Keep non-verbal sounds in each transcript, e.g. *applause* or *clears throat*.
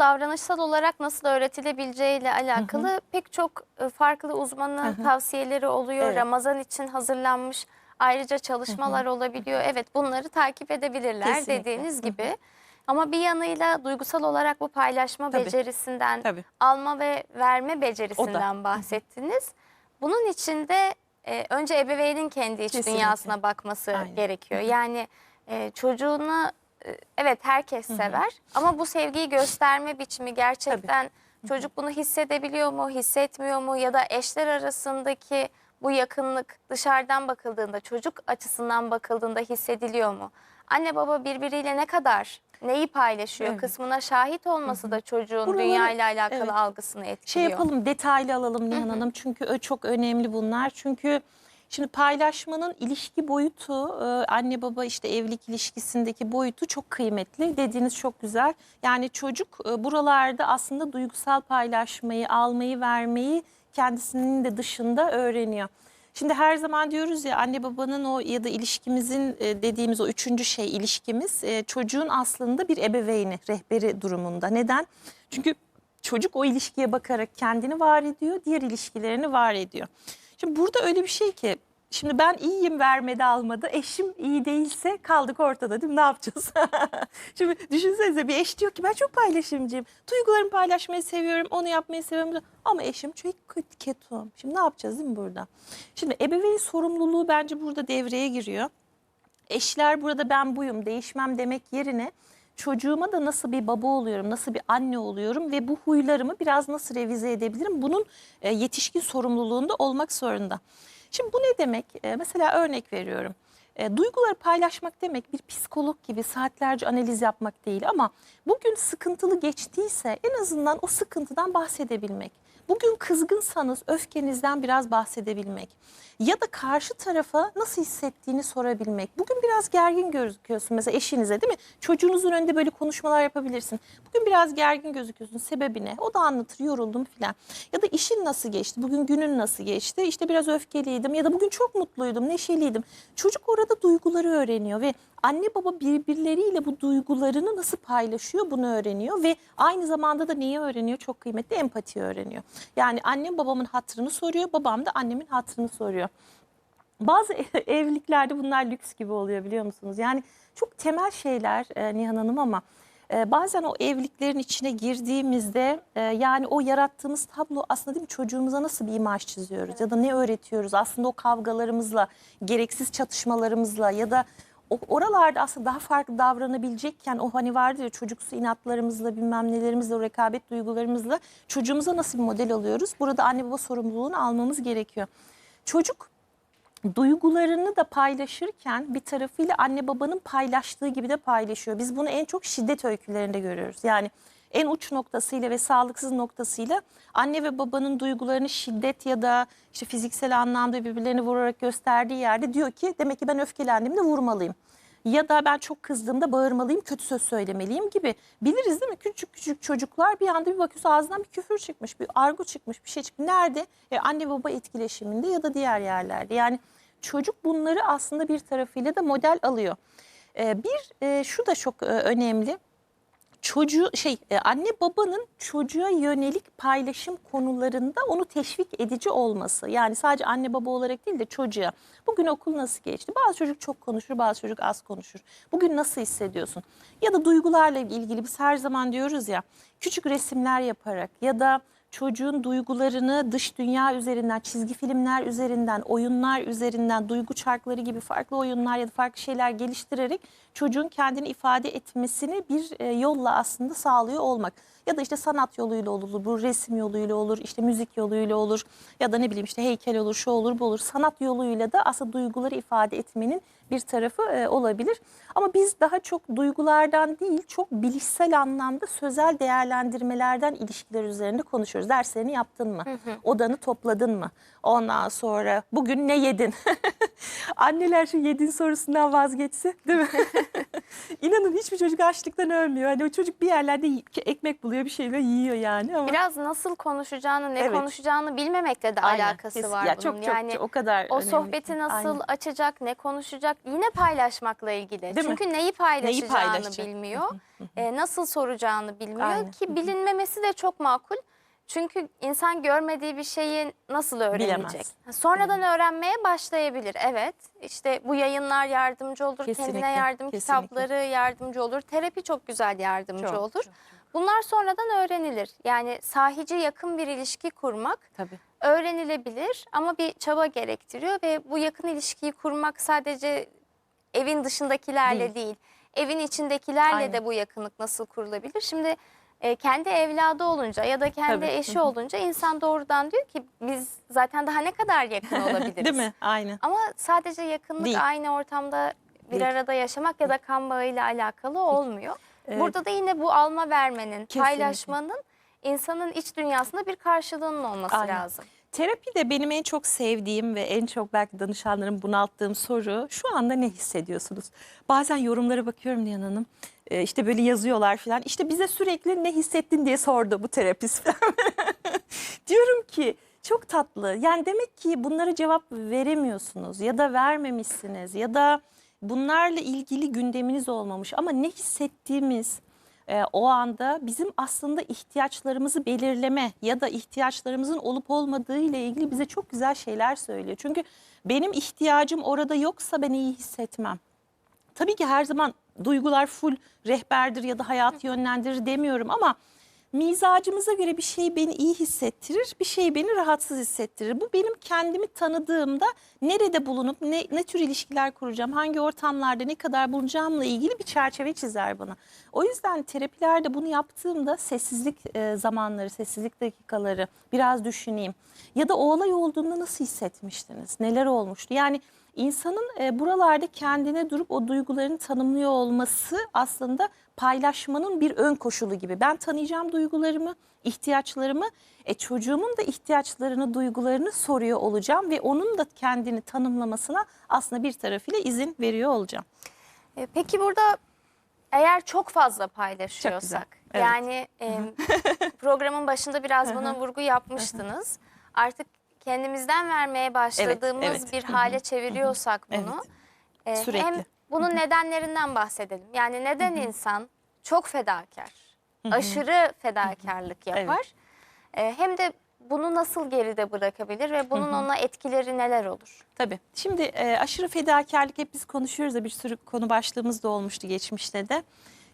davranışsal olarak nasıl öğretilebileceğiyle alakalı pek çok farklı uzmanın tavsiyeleri oluyor. Evet. Ramazan için hazırlanmış ayrıca çalışmalar olabiliyor. Evet bunları takip edebilirler Kesinlikle. dediğiniz gibi. Ama bir yanıyla duygusal olarak bu paylaşma Tabii. becerisinden, Tabii. alma ve verme becerisinden bahsettiniz. Bunun için de e, önce ebeveynin kendi iç Kesinlikle. dünyasına bakması Aynen. gerekiyor. Yani e, çocuğuna evet herkes sever ama bu sevgiyi gösterme biçimi gerçekten çocuk bunu hissedebiliyor mu, hissetmiyor mu ya da eşler arasındaki bu yakınlık dışarıdan bakıldığında, çocuk açısından bakıldığında hissediliyor mu? Anne baba birbiriyle ne kadar neyi paylaşıyor Evet. kısmına şahit olması da çocuğun Buraları- dünya ile alakalı evet. algısını etkiliyor. Şey yapalım detaylı alalım Nihan Hanım çünkü çok önemli bunlar. Çünkü şimdi paylaşmanın ilişki boyutu e, anne baba işte evlilik ilişkisindeki boyutu çok kıymetli. Dediğiniz çok güzel. Yani çocuk e, buralarda aslında duygusal paylaşmayı, almayı, vermeyi kendisinin de dışında öğreniyor. Şimdi her zaman diyoruz ya anne babanın o ya da ilişkimizin e, dediğimiz o üçüncü şey ilişkimiz çocuğun aslında bir ebeveyni, rehberi durumunda. Neden? Çünkü çocuk o ilişkiye bakarak kendini var ediyor, diğer ilişkilerini var ediyor. Şimdi burada öyle bir şey ki şimdi ben iyiyim vermede almada, eşim iyi değilse kaldık ortada değil mi? Ne yapacağız? *laughs* şimdi düşünsenize bir eş diyor ki ben çok paylaşımcıyım. Duygularımı paylaşmayı seviyorum, onu yapmayı seviyorum. Ama eşim çok ketum. Şimdi ne yapacağız değil mi burada? Şimdi ebeveyn sorumluluğu bence burada devreye giriyor. Eşler burada ben buyum, değişmem demek yerine çocuğuma da nasıl bir baba oluyorum, nasıl bir anne oluyorum ve bu huylarımı biraz nasıl revize edebilirim? Bunun e, yetişkin sorumluluğunda olmak zorunda. Şimdi bu ne demek? E, mesela örnek veriyorum. E, duyguları paylaşmak demek bir psikolog gibi saatlerce analiz yapmak değil ama bugün sıkıntılı geçtiyse en azından o sıkıntıdan bahsedebilmek. Bugün kızgınsanız öfkenizden biraz bahsedebilmek ya da karşı tarafa nasıl hissettiğini sorabilmek. Bugün biraz gergin gözüküyorsun mesela eşinize değil mi? Çocuğunuzun önünde böyle konuşmalar yapabilirsin. Bugün biraz gergin gözüküyorsun sebebi ne? O da anlatır yoruldum filan. Ya da işin nasıl geçti? Bugün günün nasıl geçti? İşte biraz öfkeliydim ya da bugün çok mutluydum, neşeliydim. Çocuk orada duyguları öğreniyor ve anne baba birbirleriyle bu duygularını nasıl paylaşıyor bunu öğreniyor ve aynı zamanda da neyi öğreniyor? Çok kıymetli empati öğreniyor. Yani annem babamın hatırını soruyor, babam da annemin hatırını soruyor. Bazı *laughs* evliliklerde bunlar lüks gibi oluyor biliyor musunuz? Yani çok temel şeyler e, Nihan Hanım ama e, bazen o evliliklerin içine girdiğimizde e, yani o yarattığımız tablo aslında değil mi çocuğumuza nasıl bir imaj çiziyoruz ya da ne öğretiyoruz? Aslında o kavgalarımızla, gereksiz çatışmalarımızla ya da oralarda aslında daha farklı davranabilecekken o hani vardı ya çocuksu inatlarımızla bilmem nelerimizle o rekabet duygularımızla çocuğumuza nasıl bir model alıyoruz? Burada anne baba sorumluluğunu almamız gerekiyor. Çocuk duygularını da paylaşırken bir tarafıyla anne babanın paylaştığı gibi de paylaşıyor. Biz bunu en çok şiddet öykülerinde görüyoruz. Yani en uç noktasıyla ve sağlıksız noktasıyla anne ve babanın duygularını şiddet ya da işte fiziksel anlamda birbirlerini vurarak gösterdiği yerde diyor ki demek ki ben öfkelendiğimde vurmalıyım. Ya da ben çok kızdığımda bağırmalıyım, kötü söz söylemeliyim gibi. Biliriz değil mi? Küçük küçük çocuklar bir anda bir bakıyorsun ağzından bir küfür çıkmış, bir argo çıkmış, bir şey çıkmış. Nerede? E, anne baba etkileşiminde ya da diğer yerlerde. Yani çocuk bunları aslında bir tarafıyla da model alıyor. E, bir e, şu da çok e, önemli çocuğu şey e, anne babanın çocuğa yönelik paylaşım konularında onu teşvik edici olması. Yani sadece anne baba olarak değil de çocuğa. Bugün okul nasıl geçti? Bazı çocuk çok konuşur, bazı çocuk az konuşur. Bugün nasıl hissediyorsun? Ya da duygularla ilgili biz her zaman diyoruz ya küçük resimler yaparak ya da çocuğun duygularını dış dünya üzerinden, çizgi filmler üzerinden, oyunlar üzerinden, duygu çarkları gibi farklı oyunlar ya da farklı şeyler geliştirerek çocuğun kendini ifade etmesini bir e, yolla aslında sağlıyor olmak. Ya da işte sanat yoluyla olur, bu resim yoluyla olur, işte müzik yoluyla olur ya da ne bileyim işte heykel olur, şu olur, bu olur. Sanat yoluyla da aslında duyguları ifade etmenin bir tarafı e, olabilir. Ama biz daha çok duygulardan değil, çok bilişsel anlamda sözel değerlendirmelerden ilişkiler üzerinde konuşuyoruz. Derslerini yaptın mı? Odanı topladın mı? Ondan sonra bugün ne yedin? *laughs* Anneler şu yedin sorusundan vazgeçse değil mi? *laughs* İnanın hiçbir çocuk açlıktan ölmüyor. Hani o çocuk bir yerlerde ekmek buluyor bir şeyler yiyor yani ama. Biraz nasıl konuşacağını, ne Evet. konuşacağını bilmemekle de Aynen, alakası kesin. var Ya bunun. çok çok yani çok- o kadar o önemli sohbeti nasıl Aynen. açacak, ne konuşacak yine paylaşmakla ilgili. Değil mi? Çünkü neyi paylaşacağını paylaşacak? bilmiyor. e, nasıl soracağını bilmiyor Aynen. ki bilinmemesi de çok makul. Çünkü insan görmediği bir şeyi nasıl öğrenecek? Bilemez. Sonradan öğrenmeye başlayabilir. Evet. İşte bu yayınlar yardımcı olur. Kesinlikle, Kendine yardım kesinlikle. kitapları yardımcı olur. Terapi çok güzel yardımcı Çok, olur. çok, Bunlar sonradan öğrenilir. Yani sahici yakın bir ilişki kurmak Tabii. öğrenilebilir ama bir çaba gerektiriyor ve bu yakın ilişkiyi kurmak sadece evin dışındakilerle Değil. değil, evin içindekilerle Aynen. de bu yakınlık nasıl kurulabilir? Şimdi e, kendi evladı olunca ya da kendi Tabii. eşi olunca insan doğrudan diyor ki biz zaten daha ne kadar yakın *laughs* olabiliriz? Değil mi? Aynen. Ama sadece yakınlık Değil. aynı ortamda bir Değil. arada yaşamak ya da kan bağıyla alakalı olmuyor. Burada da yine bu alma vermenin, Kesinlikle. paylaşmanın insanın iç dünyasında bir karşılığının olması Aynen. lazım. Terapi de benim en çok sevdiğim ve en çok belki danışanların bunalttığım soru şu anda ne hissediyorsunuz? Bazen yorumlara bakıyorum Nihan Hanım. Ee, işte böyle yazıyorlar falan. İşte bize sürekli ne hissettin diye sordu bu terapist falan. *laughs* Diyorum ki çok tatlı. Yani demek ki bunlara cevap veremiyorsunuz ya da vermemişsiniz ya da bunlarla ilgili gündeminiz olmamış ama ne hissettiğimiz e, o anda bizim aslında ihtiyaçlarımızı belirleme ya da ihtiyaçlarımızın olup olmadığı ile ilgili bize çok güzel şeyler söylüyor. Çünkü benim ihtiyacım orada yoksa ben iyi hissetmem. Tabii ki her zaman duygular full rehberdir ya da hayat yönlendirir demiyorum ama mizacımıza göre bir şey beni iyi hissettirir, bir şey beni rahatsız hissettirir. Bu benim kendimi tanıdığımda nerede bulunup ne, ne tür ilişkiler kuracağım, hangi ortamlarda ne kadar bulunacağımla ilgili bir çerçeve çizer bana. O yüzden terapilerde bunu yaptığımda sessizlik e, zamanları, sessizlik dakikaları biraz düşüneyim. Ya da o olay olduğunda nasıl hissetmiştiniz, neler olmuştu? Yani İnsanın e, buralarda kendine durup o duygularını tanımlıyor olması aslında paylaşmanın bir ön koşulu gibi. Ben tanıyacağım duygularımı, ihtiyaçlarımı, e, çocuğumun da ihtiyaçlarını, duygularını soruyor olacağım ve onun da kendini tanımlamasına aslında bir tarafıyla izin veriyor olacağım. E, Peki burada eğer çok fazla paylaşıyorsak, Evet. yani e, *laughs* programın başında biraz buna vurgu yapmıştınız. Artık kendimizden vermeye başladığımız evet. bir hale çeviriyorsak bunu, e, Sürekli. hem bunun nedenlerinden bahsedelim. Yani neden insan çok fedakar, aşırı fedakarlık yapar, E, hem de bunu nasıl geride bırakabilir ve bunun ona etkileri neler olur? Tabii. Şimdi e, aşırı fedakarlık hep biz konuşuyoruz da bir sürü konu başlığımız da olmuştu geçmişte de.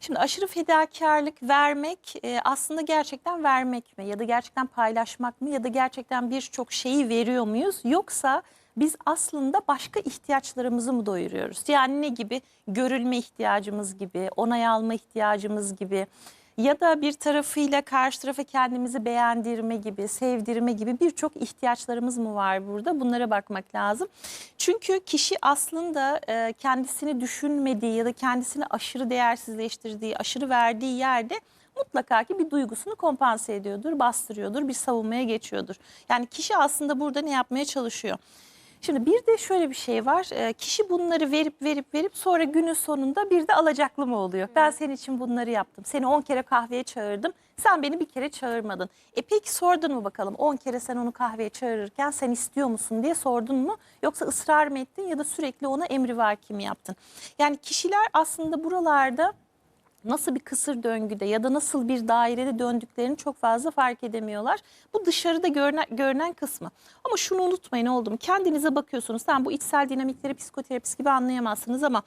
Şimdi aşırı fedakarlık vermek e, aslında gerçekten vermek mi ya da gerçekten paylaşmak mı ya da gerçekten birçok şeyi veriyor muyuz yoksa biz aslında başka ihtiyaçlarımızı mı doyuruyoruz? Yani ne gibi? Görülme ihtiyacımız gibi, onay alma ihtiyacımız gibi ya da bir tarafıyla karşı tarafa kendimizi beğendirme gibi, sevdirme gibi birçok ihtiyaçlarımız mı var burada? Bunlara bakmak lazım. Çünkü kişi aslında e, kendisini düşünmediği ya da kendisini aşırı değersizleştirdiği, aşırı verdiği yerde mutlaka ki bir duygusunu kompanse ediyordur, bastırıyordur, bir savunmaya geçiyordur. Yani kişi aslında burada ne yapmaya çalışıyor? Şimdi bir de şöyle bir şey var. e, Kişi bunları verip verip verip sonra günün sonunda bir de alacaklı mı oluyor? Ben senin için bunları yaptım. Seni 10 kere kahveye çağırdım. Sen beni bir kere çağırmadın. E peki sordun mu bakalım 10 kere sen onu kahveye çağırırken sen istiyor musun diye sordun mu? Yoksa ısrar mı ettin ya da sürekli ona emrivaki mi yaptın? Yani kişiler aslında buralarda nasıl bir kısır döngüde ya da nasıl bir dairede döndüklerini çok fazla fark edemiyorlar. Bu dışarıda görünen, görünen kısmı. Ama şunu unutmayın oldu mu? Kendinize bakıyorsunuz. Sen bu içsel dinamikleri psikoterapist gibi anlayamazsınız ama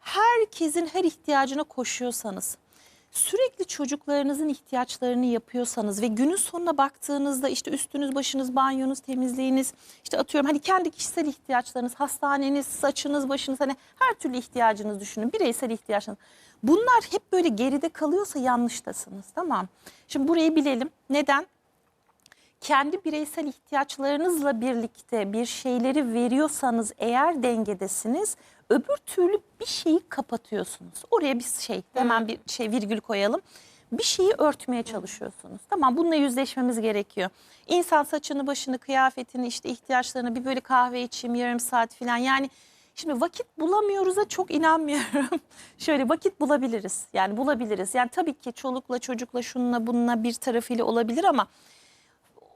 herkesin her ihtiyacına koşuyorsanız, sürekli çocuklarınızın ihtiyaçlarını yapıyorsanız ve günün sonuna baktığınızda işte üstünüz, başınız, banyonuz, temizliğiniz, işte atıyorum hani kendi kişisel ihtiyaçlarınız, hastaneniz, saçınız, başınız hani her türlü ihtiyacınız düşünün. Bireysel ihtiyaçlarınız. Bunlar hep böyle geride kalıyorsa yanlıştasınız tamam. Şimdi burayı bilelim. Neden? kendi bireysel ihtiyaçlarınızla birlikte bir şeyleri veriyorsanız eğer dengedesiniz öbür türlü bir şeyi kapatıyorsunuz. Oraya bir şey hemen bir şey virgül koyalım. Bir şeyi örtmeye çalışıyorsunuz. Tamam bununla yüzleşmemiz gerekiyor. İnsan saçını, başını, kıyafetini, işte ihtiyaçlarını bir böyle kahve içeyim yarım saat falan yani Şimdi vakit bulamıyoruz'a çok inanmıyorum. *laughs* Şöyle vakit bulabiliriz. Yani bulabiliriz. Yani tabii ki çolukla çocukla şununla bununla bir tarafıyla olabilir ama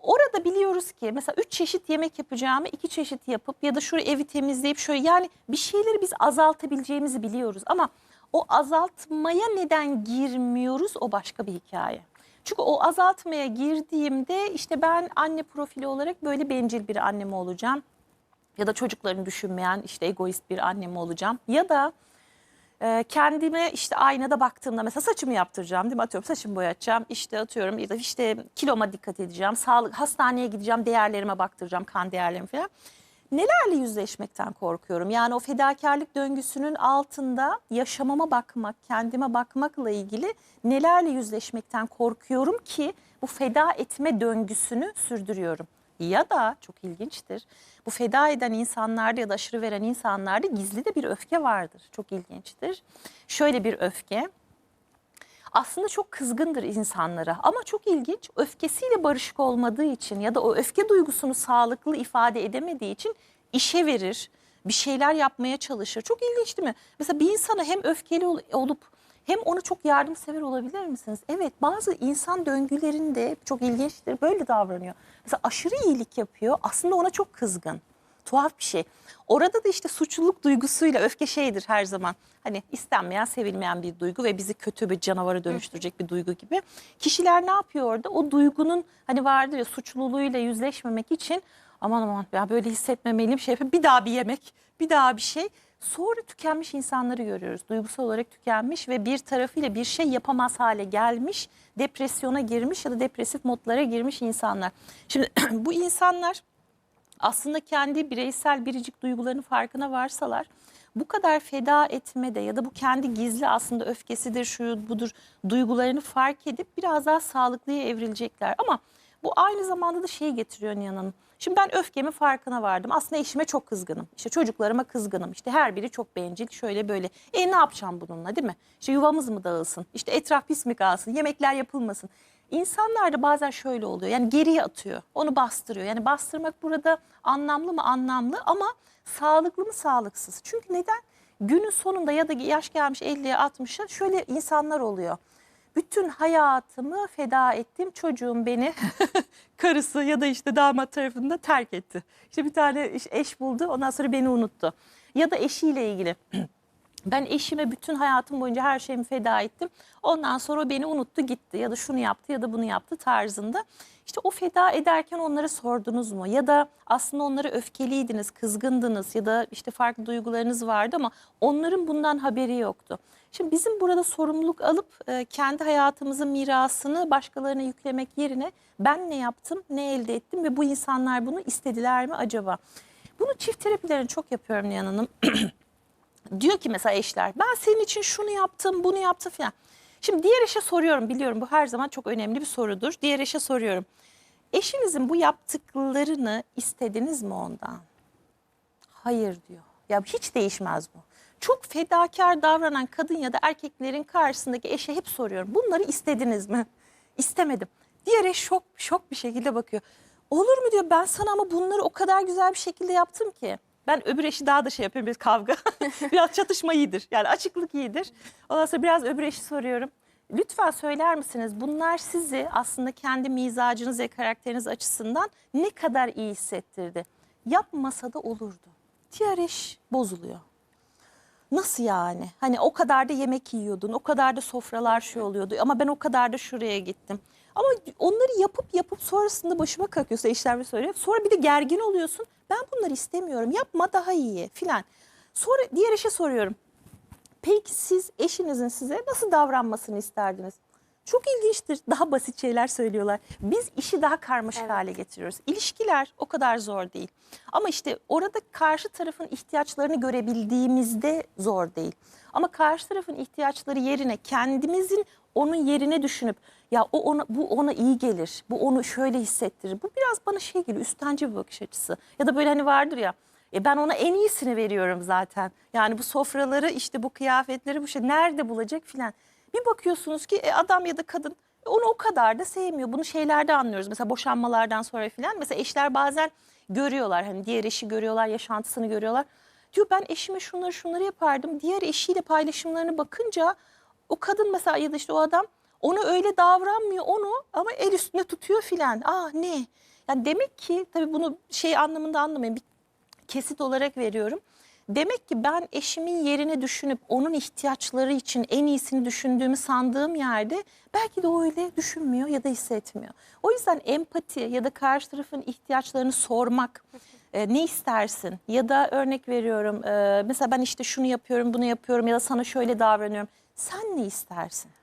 orada biliyoruz ki mesela üç çeşit yemek yapacağımı iki çeşit yapıp ya da şurayı evi temizleyip şöyle yani bir şeyleri biz azaltabileceğimizi biliyoruz ama o azaltmaya neden girmiyoruz o başka bir hikaye. Çünkü o azaltmaya girdiğimde işte ben anne profili olarak böyle bencil bir anne mi olacağım? Ya da çocuklarını düşünmeyen işte egoist bir anne mi olacağım? Ya da e, kendime işte aynada baktığımda mesela saçımı yaptıracağım değil mi? Atıyorum saçımı boyatacağım işte atıyorum işte kiloma dikkat edeceğim. Sağlık hastaneye gideceğim değerlerime baktıracağım kan değerlerimi falan. Nelerle yüzleşmekten korkuyorum? Yani o fedakarlık döngüsünün altında yaşamama bakmak, kendime bakmakla ilgili nelerle yüzleşmekten korkuyorum ki bu feda etme döngüsünü sürdürüyorum. Ya da çok ilginçtir. Bu feda eden insanlarda ya da aşırı veren insanlarda gizli de bir öfke vardır. Çok ilginçtir. Şöyle bir öfke aslında çok kızgındır insanlara ama çok ilginç öfkesiyle barışık olmadığı için ya da o öfke duygusunu sağlıklı ifade edemediği için işe verir, bir şeyler yapmaya çalışır. Çok ilginç değil mi? Mesela bir insana hem öfkeli ol- olup hem ona çok yardımsever olabilir misiniz? Evet bazı insan döngülerinde çok ilginçtir böyle davranıyor. Mesela aşırı iyilik yapıyor aslında ona çok kızgın. Tuhaf bir şey. Orada da işte suçluluk duygusuyla öfke şeydir her zaman. Hani istenmeyen, sevilmeyen bir duygu ve bizi kötü bir canavara dönüştürecek bir duygu gibi. Kişiler ne yapıyor orada? O duygunun hani vardır ya suçluluğuyla yüzleşmemek için aman aman ya böyle hissetmemeliyim şey yapayım. Bir daha bir yemek, bir daha bir şey. Sonra tükenmiş insanları görüyoruz. Duygusal olarak tükenmiş ve bir tarafıyla bir şey yapamaz hale gelmiş, depresyona girmiş ya da depresif modlara girmiş insanlar. Şimdi *clears throat* bu insanlar aslında kendi bireysel biricik duygularının farkına varsalar bu kadar feda etmede ya da bu kendi gizli aslında öfkesidir şu budur duygularını fark edip biraz daha sağlıklıya evrilecekler. Ama bu aynı zamanda da şeyi getiriyor Nihan Hanım. Şimdi ben öfkemin farkına vardım. Aslında eşime çok kızgınım. İşte çocuklarıma kızgınım. İşte her biri çok bencil şöyle böyle. E ne yapacağım bununla değil mi? İşte yuvamız mı dağılsın? İşte etraf pis mi kalsın? Yemekler yapılmasın? İnsanlar da bazen şöyle oluyor. Yani geriye atıyor. Onu bastırıyor. Yani bastırmak burada anlamlı mı anlamlı ama sağlıklı mı sağlıksız. Çünkü neden? Günün sonunda ya da yaş gelmiş 50'ye 60'a şöyle insanlar oluyor. Bütün hayatımı feda ettim. Çocuğum beni *laughs* karısı ya da işte damat tarafında terk etti. İşte bir tane eş buldu ondan sonra beni unuttu. Ya da eşiyle ilgili. *clears throat* Ben eşime bütün hayatım boyunca her şeyimi feda ettim. Ondan sonra o beni unuttu gitti ya da şunu yaptı ya da bunu yaptı tarzında. İşte o feda ederken onlara sordunuz mu? Ya da aslında onlara öfkeliydiniz, kızgındınız ya da işte farklı duygularınız vardı ama onların bundan haberi yoktu. Şimdi bizim burada sorumluluk alıp e, kendi hayatımızın mirasını başkalarına yüklemek yerine ben ne yaptım, ne elde ettim ve bu insanlar bunu istediler mi acaba? Bunu çift terapilerini çok yapıyorum Nihan Hanım. *clears throat* diyor ki mesela eşler ben senin için şunu yaptım bunu yaptım falan. Şimdi diğer eşe soruyorum biliyorum bu her zaman çok önemli bir sorudur. Diğer eşe soruyorum. Eşinizin bu yaptıklarını istediniz mi ondan? Hayır diyor. Ya hiç değişmez bu. Çok fedakar davranan kadın ya da erkeklerin karşısındaki eşe hep soruyorum. Bunları istediniz mi? İstemedim. Diğer eş şok, şok bir şekilde bakıyor. Olur mu diyor ben sana ama bunları o kadar güzel bir şekilde yaptım ki. Ben öbür eşi daha da şey yapıyorum bir kavga. *laughs* biraz çatışma iyidir. Yani açıklık iyidir. Ondan sonra biraz öbür eşi soruyorum. Lütfen söyler misiniz bunlar sizi aslında kendi mizacınız ve karakteriniz açısından ne kadar iyi hissettirdi? Yapmasa da olurdu. Diğer bozuluyor. Nasıl yani? Hani o kadar da yemek yiyordun, o kadar da sofralar şey oluyordu ama ben o kadar da şuraya gittim. Ama onları yapıp yapıp sonrasında başıma kakıyorsa işler söylüyor. Sonra bir de gergin oluyorsun. Ben bunları istemiyorum. Yapma daha iyi filan. Sonra diğer eşe soruyorum. Peki siz eşinizin size nasıl davranmasını isterdiniz? Çok ilginçtir. Daha basit şeyler söylüyorlar. Biz işi daha karmaşık Evet. hale getiriyoruz. İlişkiler o kadar zor değil. Ama işte orada karşı tarafın ihtiyaçlarını görebildiğimizde zor değil. Ama karşı tarafın ihtiyaçları yerine kendimizin onun yerine düşünüp ya o ona bu ona iyi gelir. Bu onu şöyle hissettirir. Bu biraz bana şey geliyor üstenci bir bakış açısı. Ya da böyle hani vardır ya e ben ona en iyisini veriyorum zaten. Yani bu sofraları işte bu kıyafetleri bu şey nerede bulacak filan. Bir bakıyorsunuz ki e, adam ya da kadın onu o kadar da sevmiyor. Bunu şeylerde anlıyoruz. Mesela boşanmalardan sonra filan. Mesela eşler bazen görüyorlar hani diğer eşi görüyorlar, yaşantısını görüyorlar. Diyor ben eşime şunları şunları yapardım. Diğer eşiyle paylaşımlarını bakınca o kadın mesela ya da işte o adam onu öyle davranmıyor onu ama el üstünde tutuyor filan. Ah ne? Yani demek ki tabii bunu şey anlamında anlamayın. Bir kesit olarak veriyorum. Demek ki ben eşimin yerini düşünüp onun ihtiyaçları için en iyisini düşündüğümü sandığım yerde belki de o öyle düşünmüyor ya da hissetmiyor. O yüzden empati ya da karşı tarafın ihtiyaçlarını sormak, e, ne istersin ya da örnek veriyorum e, mesela ben işte şunu yapıyorum bunu yapıyorum ya da sana şöyle davranıyorum. Sen ne istersin?